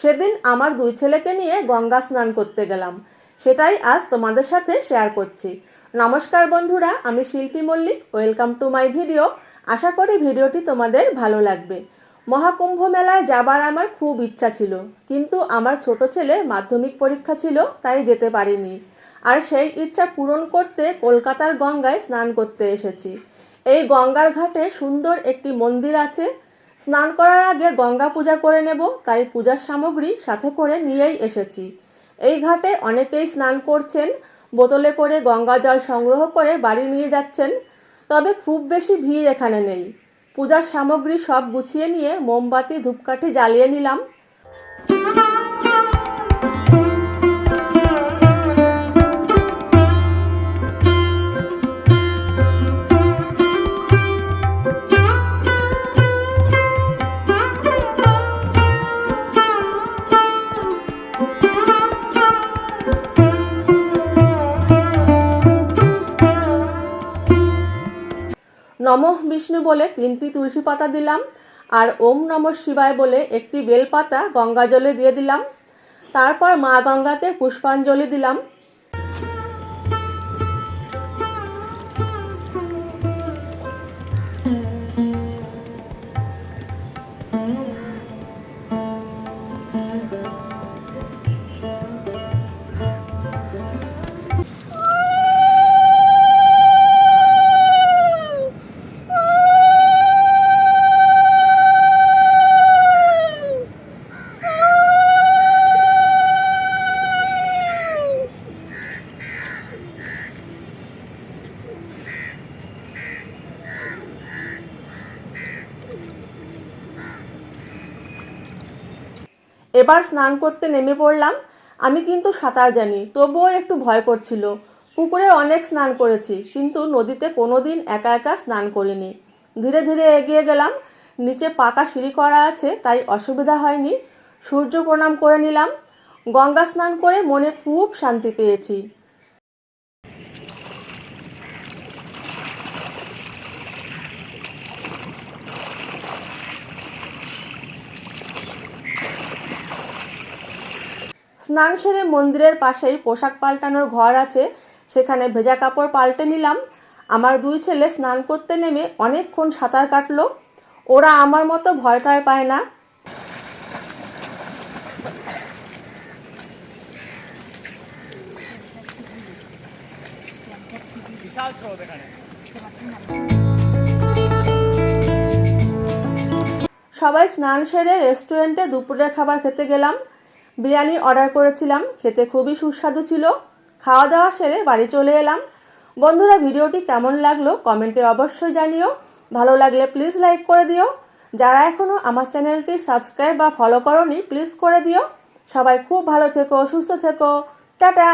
সেদিন আমার দুই ছেলেকে নিয়ে গঙ্গা স্নান করতে গেলাম। সেটাই আজ তোমাদের সাথে শেয়ার করছি। নমস্কার বন্ধুরা, আমি Shilpi Mallick welcome to my video আশা করি ভিডিওটি তোমাদের ভালো লাগবে। মহাকুম্ভ মেলায় যাবার আমার খুব ইচ্ছা ছিল, কিন্তু আমার ছোট ছেলে মাধ্যমিক পরীক্ষা ছিল, তাই যেতে পারিনি। আর সেই ইচ্ছা পূরণ করতে কলকাতার গঙ্গায় স্নান করতে এসেছি। এই গঙ্গার ঘাটে সুন্দর একটি মন্দির আছে স্নান করার আগে গঙ্গা পূজা করে নেব, তাই পূজার সামগ্রী সাথে করে নিয়েই এসেছি। এই ঘাটে অনেকেই স্নান করছেন, বোতলে করে গঙ্গা জল সংগ্রহ করে বাড়ি নিয়ে যাচ্ছেন, তবে খুব বেশি ভিড় এখানে নেই। পূজার সামগ্রী সব গুছিয়ে নিয়ে মোমবাতি, ধূপকাঠি জ্বালিয়ে নিলাম। নমঃ বিষ্ণু বলে তিনটি তুলসী পাতা দিলাম, আর ওম নম শিবায় বলে একটি বেলপাতা গঙ্গা জলে দিয়ে দিলাম। তারপর মা গঙ্গাকে পুষ্পাঞ্জলি দিলাম। এবার স্নান করতে নেমে পড়লাম। আমি কিন্তু সাঁতার জানি, তবুও একটু ভয় করছিল। পুকুরে অনেক স্নান করেছি, কিন্তু নদীতে কোনো দিন একা একা স্নান করিনি। ধীরে ধীরে এগিয়ে গেলাম, নিচে পাকা সিঁড়ি করা আছে, তাই অসুবিধা হয়নি। সূর্য প্রণাম করে নিলাম। গঙ্গা স্নান করে মনে খুব শান্তি পেয়েছি। স্নান সেরে মন্দিরের পাশেই পোশাক পাল্টানোর ঘর আছে। সেখানে ভেজা কাপড় পাল্টে নিলাম। আমার দুই ছেলে স্নান করতে নেমে অনেকক্ষণ সাঁতার কাটলো। ওরা আমার মতো ভয় টয় পায় না। সবাই স্নান সেরে রেস্টুরেন্টে দুপুরের খাবার খেতে গেলাম। বিরিয়ানি অর্ডার করেছিলাম, খেতে খুবই সুস্বাদু ছিল। খাওয়া দাওয়া সেরে বাড়ি চলে এলাম। বন্ধুরা, ভিডিওটি কেমন লাগল কমেন্টে অবশ্যই জানিও। ভালো লাগলে প্লিজ লাইক করে দিও। যারা এখনও আমার চ্যানেলটি সাবস্ক্রাইব বা ফলো করনি, প্লিজ করে দিও। সবাই খুব ভালো থেকো, সুস্থ থেকো। টাটা!